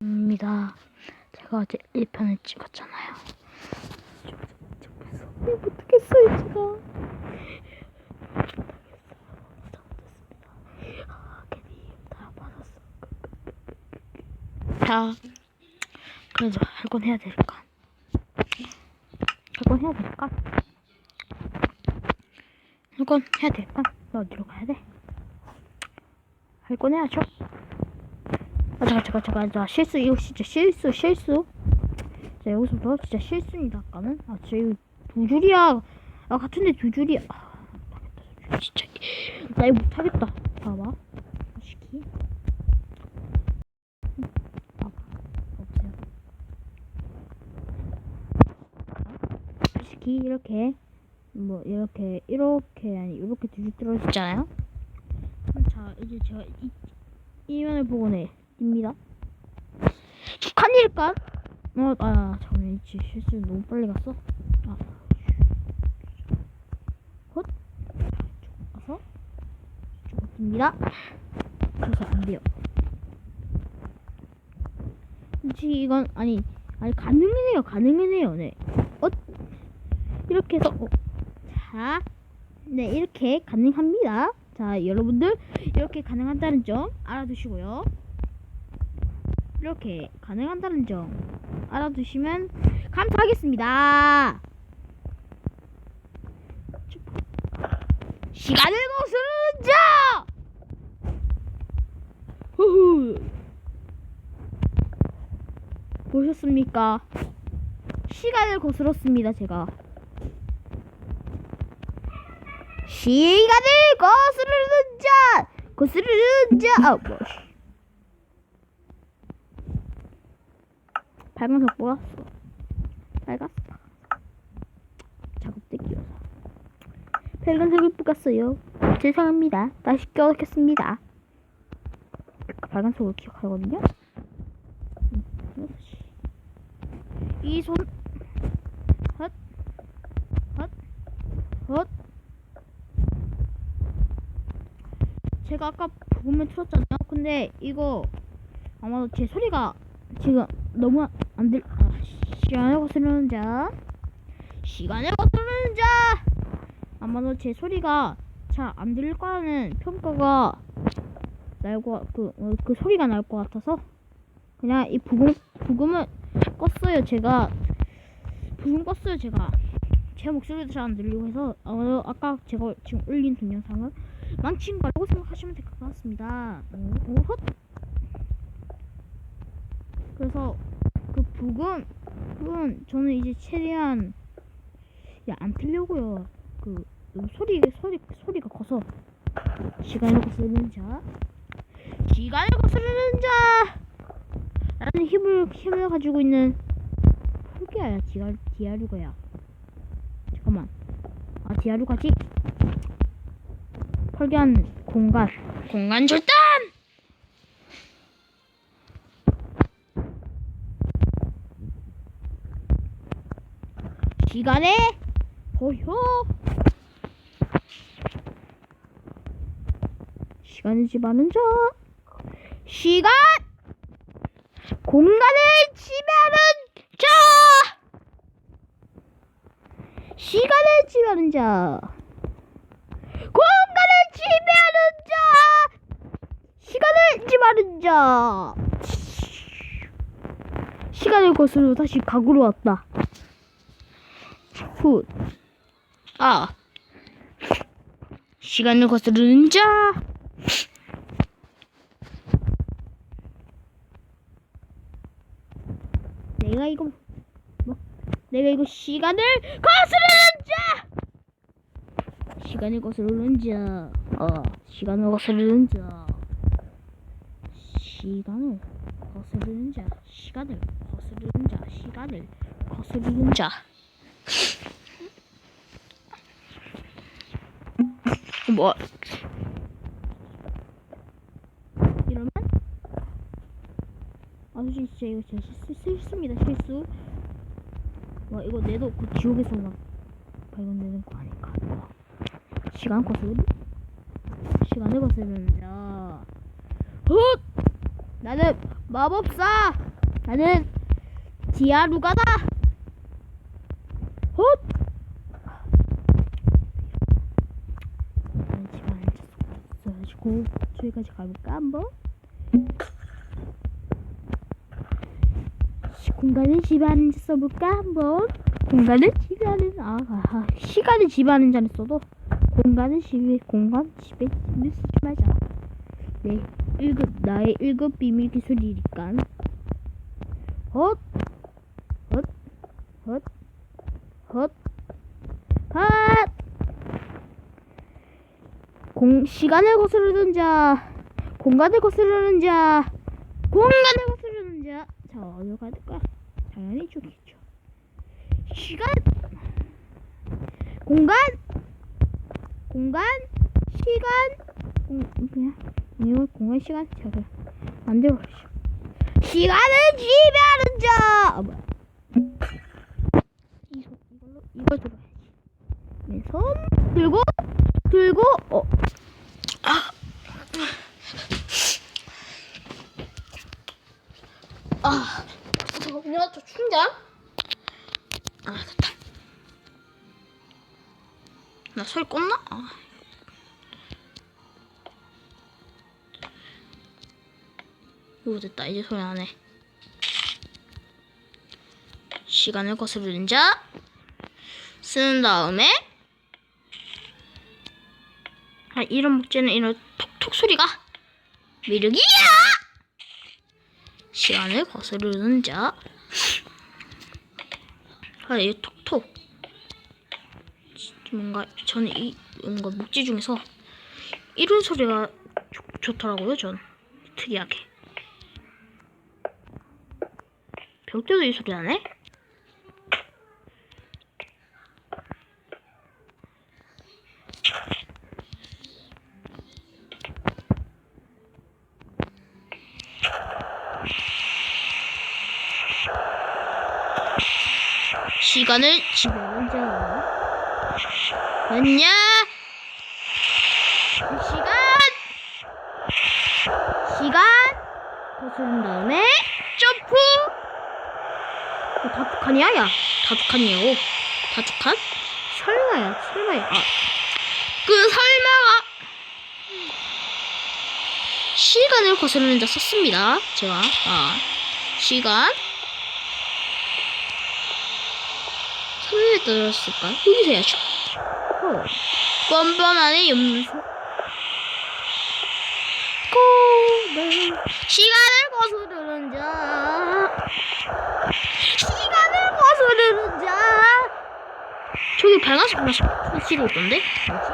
입니다. 제가 어제 1편을 찍었잖아요. 그래서 못하겠어요, 제가. 자, 그래도 할건 해야 될까? 할건 해야 될까? 할건 해야 될까? 나 어디로 가야 돼? 할건 해야죠. 아, 잠깐, 잠깐, 잠깐, 자, 실수, 이거 진짜 실수, 실수. 자, 여기서부터 진짜 실수입니다, 아까는. 아, 진짜 이거 두 줄이야. 아, 같은데 두 줄이야. 아, 못하겠다, 진짜. 나 이거 못하겠다. 봐봐. 시키. 봐봐. 없어요. 시키, 이렇게. 뭐, 이렇게, 이렇게, 아니, 이렇게 두줄 떨어지잖아요? 자, 이제 제가 이, 이 면을 보고 내. 입니다. 북한일까? 어, 아, 잠깐만, 이 실수 너무 빨리 갔어. 아, 헛, 가서 이쪽 입니다. 그래서 안 돼요. 솔직히 이건 아니, 아니 가능해요, 가능해요, 네. 어, 이렇게 해서, 어, 자, 네 이렇게 가능합니다. 자, 여러분들 이렇게 가능하다는 점 알아두시고요. 이렇게 가능한다는 점 알아두시면 감사하겠습니다. 시간을 거스르는 자! 후후. 보셨습니까? 시간을 거스렀습니다, 제가. 시간을 거스르는 자! 거스르는 자! 아, 뭐. 빨간색 뽑았어. 빨갛어. 작업대 끼워서. 빨간색을 뽑았어요. 죄송합니다. 다시 껴놓겠습니다. 빨간색으로 기억하거든요. 음. 이 손, 헛, 헛, 헛. 제가 아까 부금을 틀었잖아요. 근데 이거 아마도 제 소리가 지금 너무 안 들, 아, 시간을 거스르는 자. 시간을 거스르는 자! 아마도 제 소리가 잘 안 들릴 거라는 평가가 날고, 그, 어, 그 소리가 날 것 같아서 그냥 이 부금, 부금을 껐어요, 제가. 부금 껐어요, 제가. 제 목소리도 잘 안 들리고 해서, 어, 아까 제가 지금 올린 동영상을 망친 거라고 생각하시면 될 것 같습니다. 어, 어, 헛. 그래서 그 부금 은 저는 이제 최대한 야안 틀려고요. 그 소리 소리 소리가 커서 시간을 거스르는 자. 시간을 거스르는 자! 라는 힘을 힘을 가지고 있는 폴기야 디아 디아루가야. 잠깐만. 아 디아루가지? 폴기한 공간. 공간 절단 시간에 보효 시간을 지배하는 자 시간 공간을 지배하는 자 시간을 지배하는 자 공간을 지배하는 자 시간을 지배하는 자 시간을 거스르 다시 각으로 왔다 훗. 아. 시간을 거스르는 자. 내가 이거 뭐 내가 이거 시간을 거스르는 자. 시간을 거스르는 자. 어, 시간을 거스르는 자. 시간을 거스르는 자. 시간을 거스르는 자. 시간을 거스르는 자. 뭐? 이러면? 아 솔직히 진짜 이거 진짜 실수, 실수입니다. 실수. 와 이거 내도 그 지옥에서 막 발견되는 거 아닐까? 이거. 시간 거슬 시간을 헛! 나는 마법사! 나는 지하 루가다 헛 나는 집에 앉아서 저기까지 가볼까 한번? 공간을 지배하는 자 써볼까 한번? 공간을 지배하는 아, 아 시간을 지배하는 써도 공간을 지배 공간 지배를 쓰지 말자. 네 일급 나의 일급 비밀 기술이니까. 헛 헛, 헛, 헛, 헛. 공, 시간을 거스르는 자, 공간을 거스르는 자, 공간을 거스르는 자. 자, 어디로 가야 될까? 당연히 이쪽이겠죠. 시간, 공간, 공간, 시간, 공, 이거 공간, 시간, 자, 그냥 만들어보시죠. 시간을 지배하는 자! 아, 뭐야. 나 소리 껐나? 아. 이거 됐다. 이제 소리 안 해. 시간을 거스르는 자. 쓴 다음에. 아, 이런 목재는 이런 톡톡 소리가 매력이야! 시간을 거스르는 자. 아, 이 톡톡. 뭔가 저는 이 뭔가 목지 중에서 이런 소리가 좋, 좋더라고요. 전 특이하게. 벽대도 이 소리 나네. 시간을 자. 됐냐? 시간! 시간! 거스른 다음에, 점프! 어, 다 북한이야, 야. 다 북한이에요. 다 북한? 설마야, 설마야. 아, 그 설마가 시간을 거스르는 자 썼습니다. 제가. 아, 시간. 3일 떨어졌을까? 여기서 해야죠. 어. 뻔뻔하네, 염소. 시간을 거스르는 자. 시간을 거스르는 자. 저기 붙이고 있던데? 뭐지?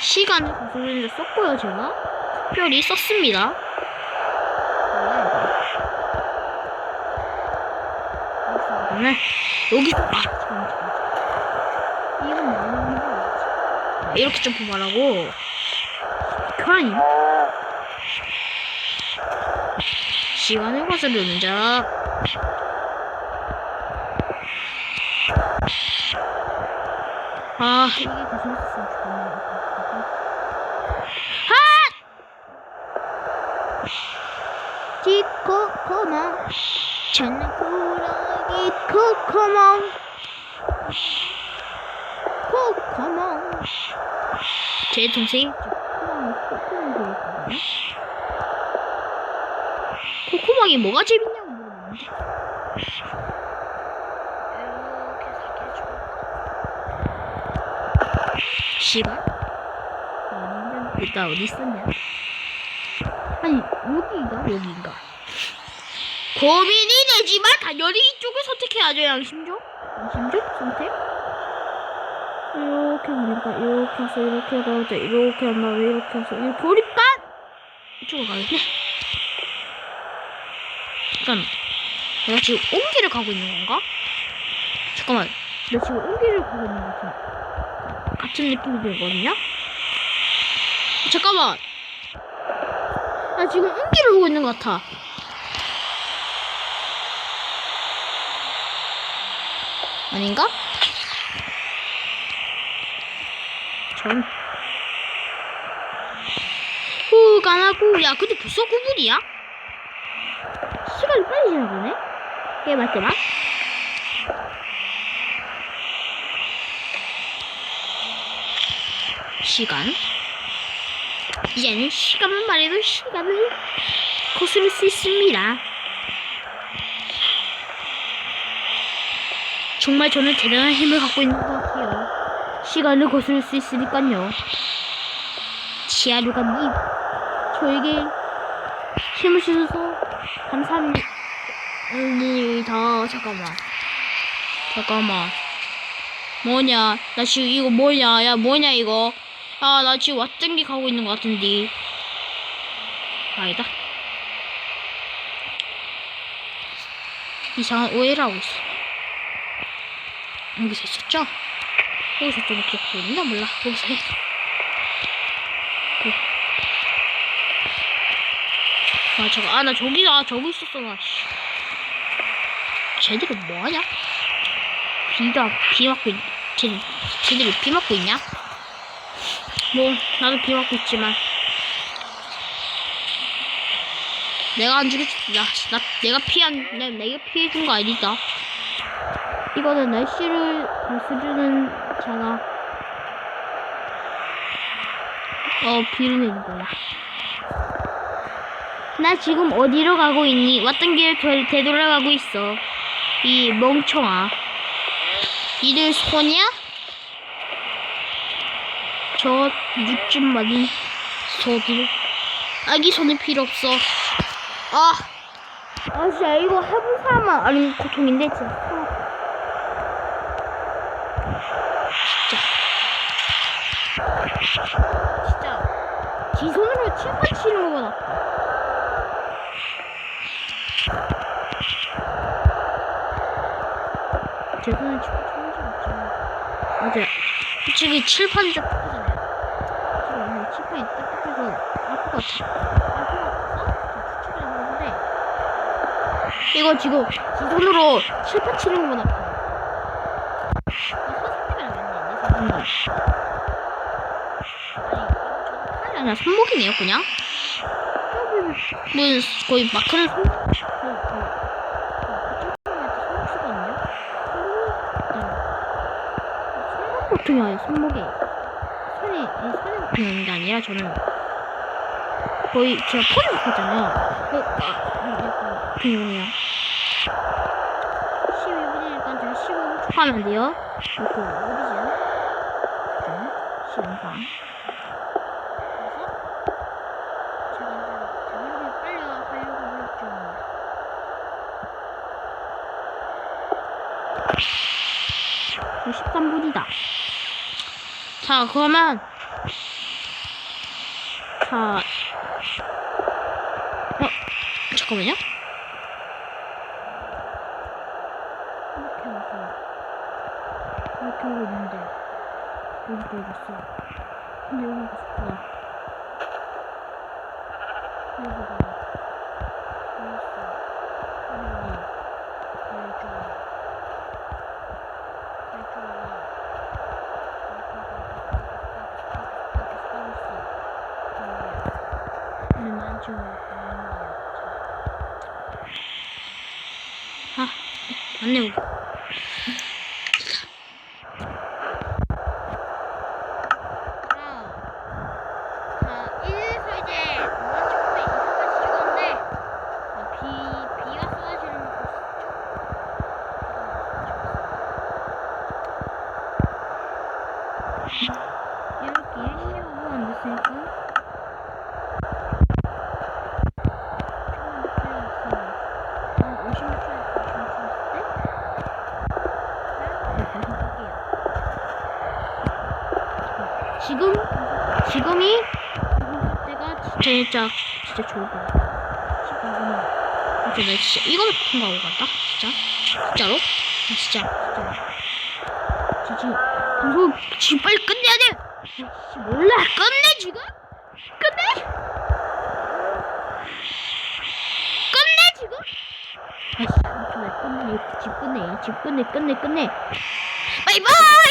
시간을 거스르는 자 썼고요, 제가. 특별히 썼습니다. 오늘 여기서 아 잠깐만 잠깐만 이건 뭐하는 거야 이렇게 점프 말하고. 그라니 시간을 거스르는 자. 아, 이게 있었으면 좋겠네요. 지코코마 전구렁이 코코몽 코코몽 제 동생 코코몽이 뭐가 재밌냐고 물어보는데. 시간? 일단 어디 있었냐? 아니 여기가? 여기인가? 고민이 되지만 당연히 이쪽을 선택해야죠 양심적. 양심적 선택 이렇게 보니까 이렇게 해서 이렇게 가자 이렇게 한 다음에 이렇게 해서 이렇게 오니까 이쪽으로 가야겠네. 잠깐, 내가 지금 옹기를 가고 있는 건가? 잠깐만, 나 지금 온기를 가고 있는 것 같아 같은 느낌이 들거든요. 잠깐만, 나 지금 옹기를 보고 있는 것 같아. 아닌가? 전 후가 나고 야 근데 벌써 9분이야? 시간이 빨리 지나가네? 게임할 때만? 시간. 이제는 시간만 말해도 시간을 거스를 수 있습니다. 정말 저는 대단한 힘을 갖고 있는 것 같아요. 시간을 거스를 수 있으니까요. 지하류가님, 저에게 힘을 주셔서 감사합니다. 잠깐만. 잠깐만. 뭐냐? 나 지금 이거 뭐냐? 야, 뭐냐, 이거? 아, 나 지금 왓등기 가고 있는 것 같은데. 아니다. 이상한 오해를 하고 있어. 여기서 있었죠? 여기서 좀 기억하고 있나? 몰라. 해. 그래. 아, 저거, 아, 나 저기, 아, 있었어, 나, 씨. 쟤들은 뭐하냐? 비가 비 맞고 있, 쟤, 쟤들이 비 맞고 있냐? 뭐 나도 비 맞고 있지만 내가 안 죽였지 나, 나 내가 피한 내, 내가 피해준 거 아니다 이거는 날씨를 거스르는 자가 어 비를 내는 거야 나 지금 어디로 가고 있니? 왔던 되, 되돌아가고 있어. 이 멍청아 니들 소냐? 저 육즙 많은 소들 아기 손은 필요 없어 아 아, 진짜 이거 해본 사람만 아는 고통인데, 진짜. 진짜. 지 손으로 칠판 치는 거보다. 제 손은 칠판 치는 줄 알았죠. 맞아 솔직히 칠판이 딱 그잖아요. 지금 칠판이 딱딱해서 아플 것 같아. 아플 것 같아서 추측을 해보는데 이거 지금 지 손으로 칠판 치는 것보다 아파요. 이거 선생님이랑 맞네, 내 선생님. 아니, 이거 저는 아니야 손목이네요 그냥 뭐 거의 마크를 손 그, 그, 그, 와요, 손목에. 손에 고통이 오는 게 아니라 저는 거의 제가 폰을 봤잖아요. 그, 아, 오네요. 12분이니까 제가 15분 축하하면 돼요. 오리진. 네, 15분. 그래서 제가 이제 제가 빨리 하려고 했죠. 13분이다. 자 그러면 자 어, 잠깐만요 이렇게 와서 이렇게 하고 있는데 여기 들어갔어. 근데 여기 갔어. 여기다가 여기 있어. 여기 이쪽으로 이쪽으로 근데 난 지금 가는 거야. 아 맞네 우리 자, 이래서 이제 무한 축구에 이상한 시간인데 어, 비 비가 쏟아지는 거 보시죠. 이렇게 15분 안 됐으니까. 한 50몇 초에 때 지금 지금이 때가 진짜 진짜 좋은 거야 지금은 아, 근데 나 진짜 이거는 통과하고 간다 진짜 진짜로 아, 진짜 진짜 지금 방송 지금 빨리 끝내야 돼. 씨, 몰라 끝내 지금? 끝내? 끝내 지금? 아씨, 끝내 끝내 집 끝내 집 끝내 끝내 끝내. 바이바이.